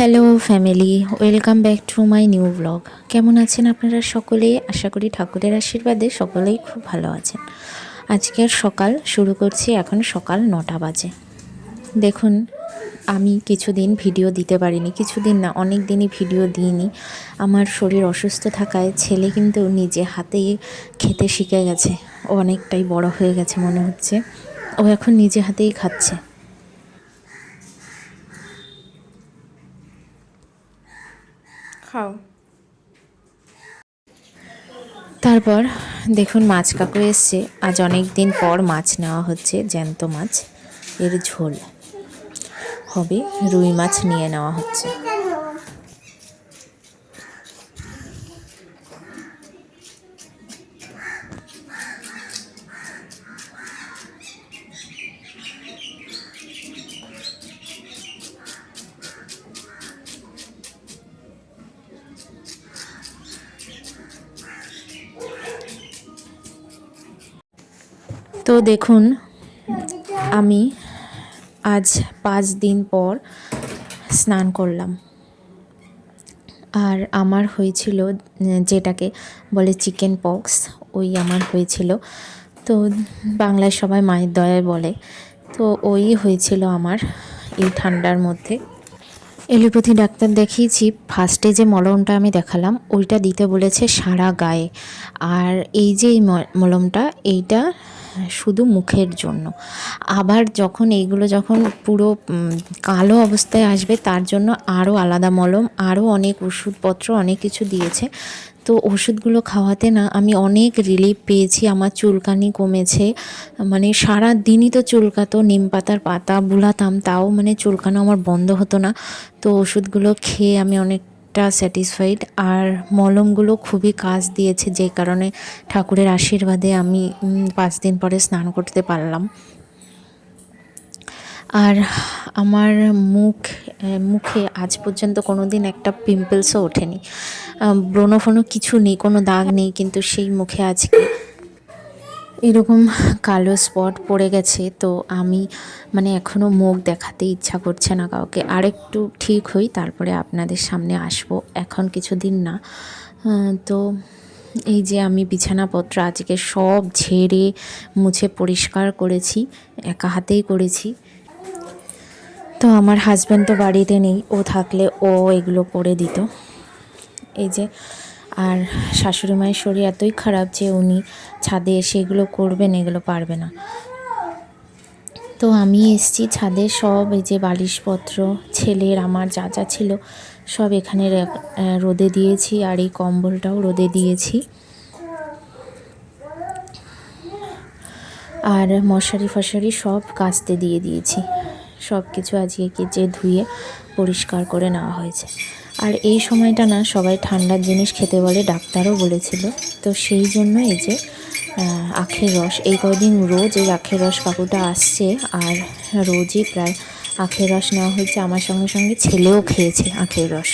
Hello family welcome back to my new blog কেমন আছেন আপনারা সকলেই আশা করি ঠাকুরের আশীর্বাদে সকলেই খুব ভালো আছেন। আজকের সকাল শুরু করছি এখন সকাল নটা বাজে। দেখুন, আমি কিছুদিন ভিডিও দিতে পারিনি, কিছুদিন না, অনেক দিনই ভিডিও দিইনি। আমার শরীর অসুস্থ থাকায় ছেলে কিন্তু নিজে হাতেই খেতে শিখে গেছে। ও অনেকটাই বড় হয়ে গেছে মনে হচ্ছে। ও এখন নিজে হাতেই খাচ্ছে। খাও। তারপর দেখুন মাছ কাকু এসছে। আজ অনেক দিন পর মাছ নেওয়া হচ্ছে, জ্যান্ত মাছ। এর ঝোল হবে, রুই মাছ নিয়ে নেওয়া হচ্ছে। তো দেখুন, আমি আজ পাঁচ দিন পর স্নান করলাম। আর আমার হয়েছিল, যেটাকে বলে চিকেন পক্স, ওই আমার হয়েছিল। তো বাংলায় সবাই মায়ের দয়ায় বলে। তো ওই হয়েছিল আমার এই ঠান্ডার মধ্যে। এলোপ্যাথি ডাক্তার দেখিয়েছি ফার্স্টে যে মলমটা আমি দেখালাম, ওইটা দিতে বলেছে সারা গায়ে। আর এই যে মলমটা, এইটা শুধু মুখের জন্য। আবার যখন এইগুলো যখন পুরো কালো অবস্থায় আসবে, তার জন্য আরও আলাদা মলম, আরও অনেক ওষুধপত্র, অনেক কিছু দিয়েছে। তো ওষুধগুলো খাওয়াতে না, আমি অনেক রিলিফ পেয়েছি। আমার চুলকানি কমেছে। মানে সারা দিনই তো চুলকাতো, নিম পাতার পাতা বুলাতাম, তাও মানে চুলকানো আমার বন্ধ হতো না। তো ওষুধগুলো খেয়ে আমি অনেকটা স্যাটিসফাইড আর মলমগুলো খুবই কাজ দিয়েছে যে কারণে ঠাকুরের আশীর্বাদে আমি পাঁচ দিন পরে স্নান করতে পারলাম। আর আমার মুখ মুখে আজ পর্যন্ত কোনো দিন একটা পিম্পলসও ওঠেনি। আহ, ব্রণ ফোনো কিছু নেই কোনো দাগ নেই কিন্তু সেই মুখে আজকে এরকম কালো স্পট পড়ে গেছে, তো আমি মানে এখনও মুখ দেখাতে ইচ্ছা করছে না কাউকে। আরেকটু ঠিক হই, তারপরে আপনাদের সামনে আসব। এখন কিছুদিন না। তো এই যে আমি বিছানাপত্র আজকে সব ঝেড়ে, মুছে পরিষ্কার করেছি, একা হাতেই করেছি। তো আমার হাজব্যান্ড তো বাড়িতে নেই, ও থাকলে ও এগুলো করে দিত। এই যে আর শাশুড়ি মায়ের শরীর এতই খারাপ যে উনি ছাদে এসে এগুলো করবেন, এগুলো পারবে না। তো আমি এসছি ছাদে, সব এই যে বালিশপত্র, ছেলের, আমার যা যা ছিল, সব এখানে রোদে দিয়েছি আর এই কম্বলটাও রোদে দিয়েছি। আর মশারি ফশারি সব কাচতে দিয়ে দিয়েছি। সব কিছু আজকে কেচে ধুয়ে পরিষ্কার করে নেওয়া হয়েছে। আর এই সময়টা না সবাই ঠান্ডার জিনিস খেতে বলে, ডাক্তারও বলেছিল। তো সেই জন্য এই যে আখের রস, এই কদিন রোজ এই আখের রস কাকুটা আসছে আর রোজই প্রায় আখের রস নেওয়া হয়েছে। আমার সঙ্গে সঙ্গে ছেলেও খেয়েছে আখের রস।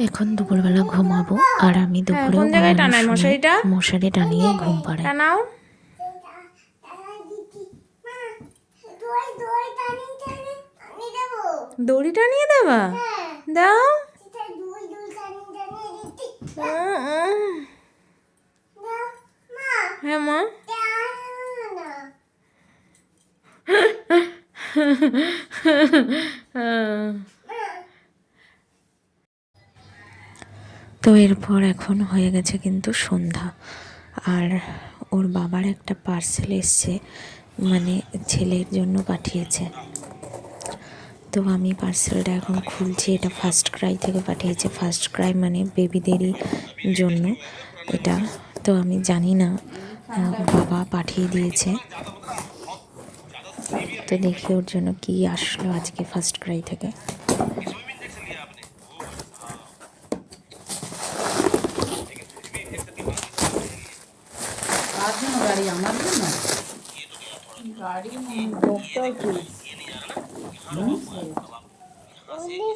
এখন দুপুরবেলা ঘুমাবো আর আমি দুপুরে কোন জায়গায় টানাই মশারিটা? মশারি টানিয়ে ঘুম পাড়াই টানাও দড়ি টানিয়ে দেবা দাও। হ্যাঁ মা তো এরপর এখন হয়ে গেছে কিন্তু সন্ধ্যা। আর ওর বাবার একটা পার্সেল এসছে মানে ছেলের জন্য পাঠিয়েছে। তো আমি পার্সেলটা এখন খুলছি, এটা ফার্স্ট ক্রাই থেকে পাঠিয়েছে। ফার্স্ট ক্রাই মানে বেবিদেরই জন্য এটা। তো আমি জানি না বাবা পাঠিয়ে দিয়েছে। তো দেখি ওর জন্য কি আসলো আজকে ফার্স্ট ক্রাই থেকে কার জন্য গাড়ি আমার জন্য গাড়ি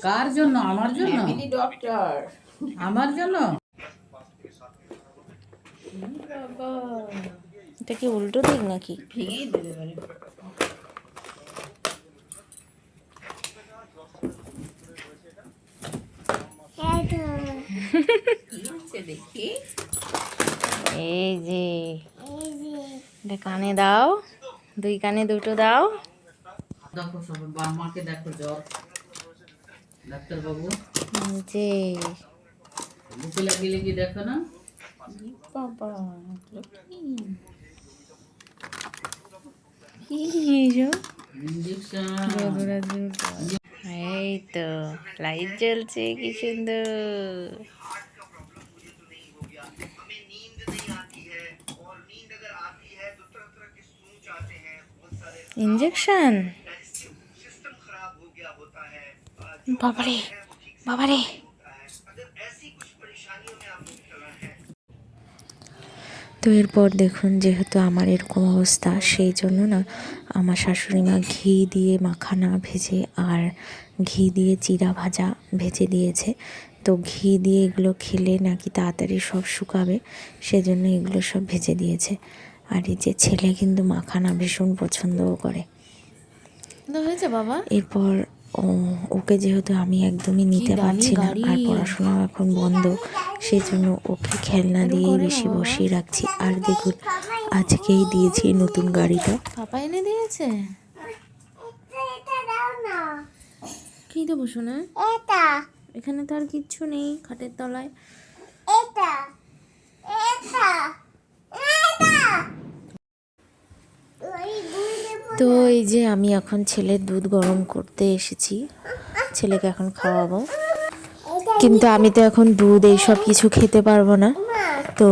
কার জন্য? আমার জন্য? ডক্টর আমার জন্য? এটা কি উল্টো দিক নাকি? ভেঙেই পারে দেখি? এই যে। কানে দাও। দুই কানে দুটো দাও। দেখো মাকে দেখো জ্বর। এই যে বুকে লাগিয়ে লাগিয়ে দেখো না? বাবা এই তো লাইট জ্বলছে কি সুন্দর। ইঞ্জেকশন বাবারে বাবারে। তো এরপর দেখুন যেহেতু আমার এরকম অবস্থা সেই জন্য না আমার শাশুড়ি মা ঘি দিয়ে মাখানা ভেজে আর ঘি দিয়ে চিরা ভাজা ভেজে দিয়েছে। তো ঘি দিয়ে এগুলো খেলে নাকি তাড়াতাড়ি সব শুকাবে সেজন্য এগুলো সব ভেজে দিয়েছে। আর এই যে ছেলে কিন্তু মাখানা ভীষণ পছন্দও করে। হয়েছে বাবা? এরপর ও- ওকে যেহেতু আমি একদমই নিতে পারছি না আর গাড়ি। পড়াশোনা এখন বন্ধ সেই জন্য ওকে খেলনা দিয়েই বেশি বসিয়ে রাখছি। আর দেখুন আজকেই দিয়েছি নতুন গাড়িটা। পাপা এনে দিয়েছে? কি দেবো শোনা এখানে তো আর কিচ্ছু নেই খাটের তলায়। তো এই যে আমি এখন ছেলের দুধ গরম করতে এসেছি। ছেলেকে এখন খাওয়াবো। কিন্তু আমি তো এখন দুধ এইসব কিছু খেতে পারব না। তো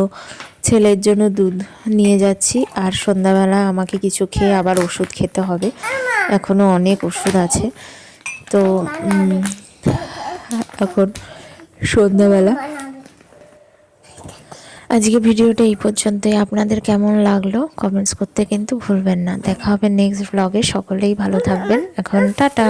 ছেলের জন্য দুধ নিয়ে যাচ্ছি। আর সন্ধ্যাবেলা আমাকে কিছু খেয়ে আবার ওষুধ খেতে হবে। এখনও অনেক ওষুধ আছে। তো এখন সন্ধ্যাবেলা আজকে ভিডিওটা এই পর্যন্তই। আপনাদের কেমন লাগল? কমেন্টস করতে কিন্তু ভুলবেন না। দেখা হবে নেক্সট ব্লগে সকলেই ভালো থাকবেন। এখন টাটা।